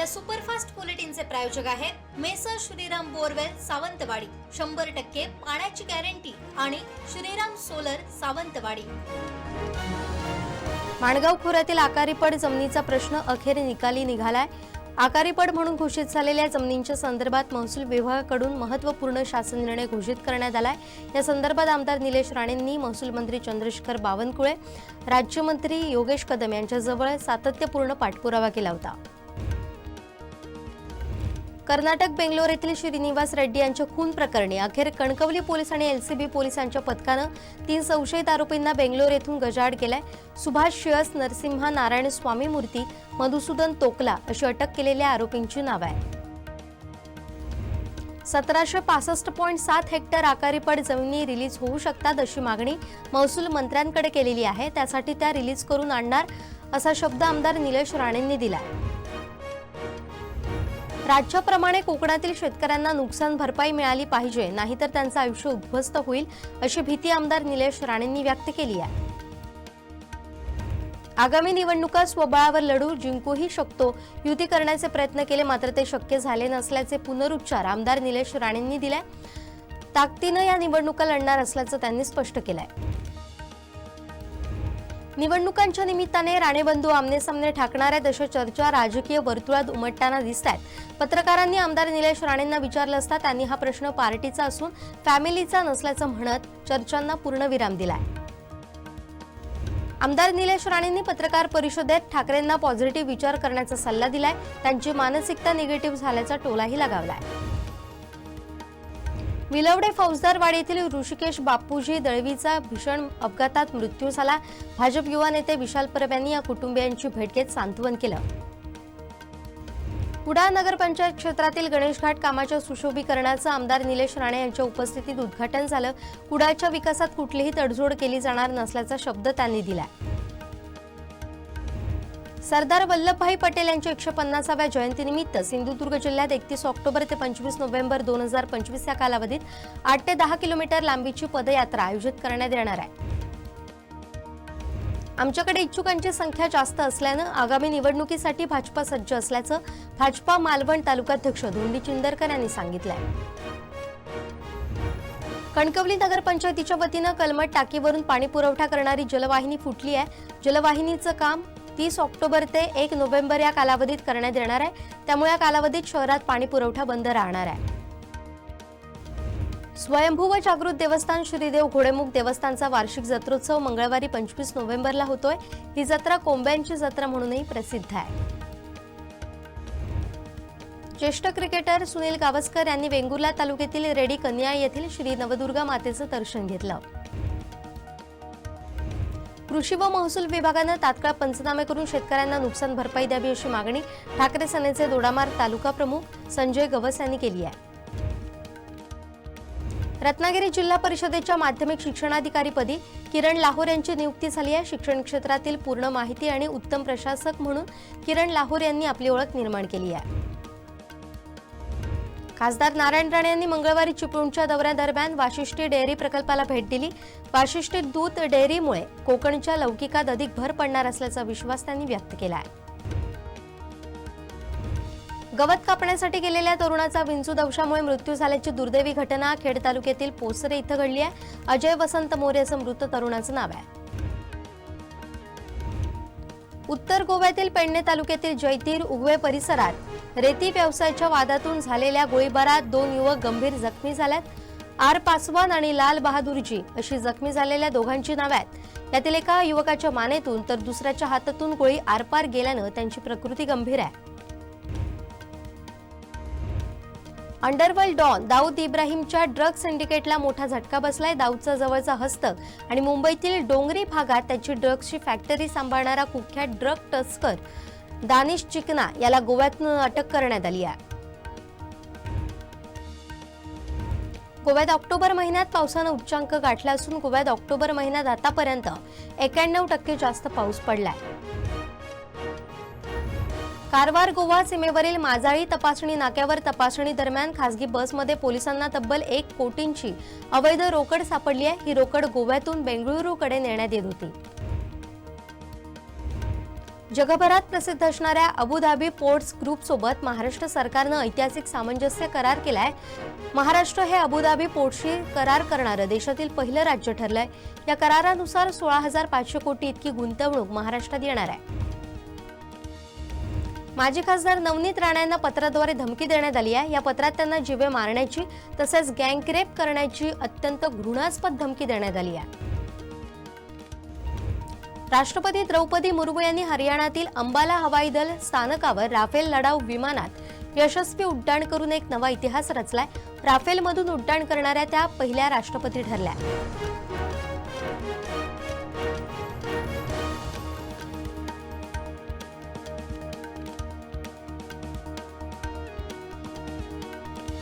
या सुपरफास्ट बुलेटिनचे प्रायोजक आहेत मेसर श्रीराम बोरवेल सावंतवाडी. शंभर टक्के पाण्याची गॅरंटी आणि श्रीराम सोलर सावंतवाडी. माणगाव खोऱ्यातील आकारीपड जमिनीचा प्रश्न अखेर निकाली निघालाय. आकारीपड म्हणून घोषित झालेल्या जमिनींच्या संदर्भात महसूल विभागाकडून महत्त्वपूर्ण शासन निर्णय घोषित करण्यात आलाय. या संदर्भात आमदार निलेश राणेंनी महसूल मंत्री चंद्रशेखर बावनकुळे राज्यमंत्री योगेश कदम यांच्याजवळ सातत्यपूर्ण पाठपुरावा केला होता. कर्नाटक बेंगलोर येथील श्रीनिवास रेड्डी यांच्या खून प्रकरणी अखेर कणकवली पोलीस आणि एलसीबी पोलिसांच्या पथकानं तीन संशयित आरोपींना बेंगलोर येथून गजाआड केलाय. सुभाष शिळस नरसिंहा नारायण स्वामी मूर्ती मधुसूदन तोकला अशी अटक केलेल्या आरोपींची नावं आहेत. सतराशे पासष्ट पॉईंट सात हेक्टर आकारीपड जमिनी रिलीज होऊ शकतात अशी मागणी महसूल मंत्र्यांकडे केलेली आहे. त्यासाठी त्या रिलीज करून आणणार असा शब्द आमदार निलेश राणेंनी दिला आहे राज्याप्रमाणे कोकणातील शेतकऱ्यांना नुकसान भरपाई मिळाली पाहिजे नाहीतर त्यांचं आयुष्य उद्ध्वस्त होईल अशी भीती आमदार निलेश राणेंनी व्यक्त केली आहे. आगामी निवडणुका स्वबळावर लढू जिंकूही शकतो. युती करण्याचे प्रयत्न केले मात्र ते शक्य झाले नसल्याचे पुनरुच्चार आमदार निलेश राणेंनी दिलाय. ताकदीनं या निवडणुका लढणार असल्याचं त्यांनी स्पष्ट केलंय. निवडणुकांच्या निमित्ताने राणेबंधू आमनेसामने ठाकणाऱ्या तशा चर्चा राजकीय वर्तुळात उमटताना दिसत आहेत. पत्रकारांनी आमदार निलेश राणेंना विचारलं असता त्यांनी हा प्रश्न पार्टीचा असून फॅमिलीचा नसल्याचं म्हणत चर्चांना पूर्णविराम दिलाय. आमदार निलेश राणेंनी पत्रकार परिषदेत ठाकरेंना पॉझिटिव्ह विचार करण्याचा सल्ला दिलाय. त्यांची मानसिकता निगेटिव्ह झाल्याचा टोलाही लगावलाय. विलवडे फौजदारवाडी येथील ऋषिकेश बापूजी दळवीचा भीषण अपघातात मृत्यू झाला. भाजप युवा नेते विशाल परब यांनी या कुटुंबियांची भेट घेत सांत्वन केलं. कुडाळ नगरपंचायत क्षेत्रातील गणेशघाट कामाच्या सुशोभीकरणाचं आमदार निलेश राणे यांच्या उपस्थितीत उद्घाटन झालं. कुडाळच्या विकासात कुठलीही तडजोड केली जाणार नसल्याचा शब्द त्यांनी दिला सरदार वल्लभभाई पटेल यांच्या एकशे पन्नासाव्या जयंतीनिमित्त सिंधुदुर्ग जिल्ह्यात एकतीस ऑक्टोबर ते पंचवीस नोव्हेंबर दोन हजार पंचवीस या कालावधीत आठ ते दहा किलोमीटर लांबीची पदयात्रा आयोजित करण्यात येणार आहे. आमच्याकडे इच्छुकांची संख्या जास्त असल्यानं आगामी निवडणुकीसाठी भाजपा सज्ज असल्याचं भाजपा मालवण तालुकाध्यक्ष धोंडी चिंदरकर यांनी सांगितलंय. कणकवली नगरपंचायतीच्या वतीनं कलमट टाकीवरून पाणी पुरवठा करणारी जलवाहिनी फुटली आहे. जलवाहिनीचं काम तीस ऑक्टोबर ते एक नोव्हेंबर या कालावधीत करण्यात येणार आहे. त्यामुळे या कालावधीत शहरात पाणी पुरवठा बंद राहणार आहे. स्वयंभू व जागृत देवस्थान श्रीदेव घोडेमुख देवस्थानचा वार्षिक जत्रोत्सव मंगळवारी पंचवीस नोव्हेंबरला होतोय. ही जत्रा कोंब्यांची जत्रा म्हणूनही प्रसिद्ध आहे. ज्येष्ठ क्रिकेटर सुनील गावस्कर यांनी वेंगुर्ला तालुक्यातील रेडी कन्या येथील श्री नवदुर्गा मातेचं दर्शन घेतलं. कृषी व महसूल विभागानं तात्काळ पंचनामे करून शेतकऱ्यांना नुकसान भरपाई द्यावी अशी मागणी ठाकरे सेनेचे दोडामार तालुका प्रमुख संजय गवस यांनी केली आहे. रत्नागिरी जिल्हा परिषदेच्या माध्यमिक शिक्षणाधिकारीपदी किरण लाहोर यांची नियुक्ती झाली आहे. शिक्षण क्षेत्रातील पूर्ण माहिती आणि उत्तम प्रशासक म्हणून किरण लाहोर यांनी आपली ओळख निर्माण केली आहे. खासदार नारायण राणे यांनी मंगळवारी चिपळूणच्या दौऱ्यादरम्यान वाशिष्ठी डेअरी प्रकल्पाला भेट दिली. वाशिष्ठी दूध डेअरीमुळे कोकणच्या लौकिकात अधिक भर पडणार असल्याचा विश्वास त्यांनी व्यक्त केला आहे गवत कापण्यासाठी गेलेल्या तरुणाचा विंचू दंशामुळे मृत्यू झाल्याची दुर्दैवी घटना खेड तालुक्यातील पोसरे इथं घडली आहे. अजय वसंत मोरे असं मृत तरुणाचं नाव आहे. उत्तर गोव्यातील पेडणे तालुक्यातील जैतीर उगवे परिसरात रेती व्यवसायाच्या वादातून झालेल्या गोळीबारात दोन युवक गंभीर जखमी झाल्यात. आर पासवान आणि लाल बहादूरजी अशी जखमी झालेल्या दोघांची नावे आहेत. यातील एका युवकाच्या मानेतून तर दुसऱ्याच्या हातातून गोळी आरपार गेल्यानं त्यांची प्रकृती गंभीर आहे. अंडरवर्ल्ड डॉन दाऊद इब्राहिमच्या ड्रग सिंडिकेटला मोठा झटका बसलाय. दाऊदचा जवळचा हस्तक आणि मुंबईतील डोंगरी भागात त्याची ड्रग्सची फॅक्टरी सांभाळणारा कुख्यात ड्रग टस्कर दानिश चिकना याला गोव्यातून अटक करण्यात आली आहे. गोव्यात ऑक्टोबर महिन्यात पावसानं उच्चांक गाठला असून गोव्यात ऑक्टोबर महिन्यात आतापर्यंत एक्याण्णव टक्के जास्त पाऊस पडलाय. कारवार गोवा सीमेवरील माजाळी तपासणी नाक्यावर तपासणी दरम्यान खासगी बसमध्ये पोलिसांना तब्बल एक कोटींची अवैध रोकड सापडली आहे. ही रोकड गोव्यातून बेंगळुरूकडे नेण्यात येत होती. जगभरात प्रसिद्ध असणाऱ्या अबुधाबी पोर्ट्स ग्रुप सोबत महाराष्ट्र सरकारनं ऐतिहासिक सामंजस्य करार केलाय. महाराष्ट्र हे अबुधाबी पोर्टशी करार करणारं देशातील पहिलं राज्य ठरलंय. या करारानुसार सोळा हजार पाचशे कोटी इतकी गुंतवणूक महाराष्ट्रात येणार आहे. माजी खासदार नवनीत राणा पत्राद्वारे धमकी देण्यात आली आहे. या पत्रात त्यांना जीवे मारण्याची तसेच गँगरेप करण्याची अत्यंत घृणास्पद धमकी देण्यात आली आहे. राष्ट्रपती द्रौपदी मुर्मू यांनी हरियाणातील अंबाला हवाई दल स्थानकावर राफेल लढाऊ विमानात यशस्वी उड्डाण करून एक नवा इतिहास रचलाय. राफेलमधून उड्डाण करणाऱ्या त्या पहिल्या राष्ट्रपती ठरल्या.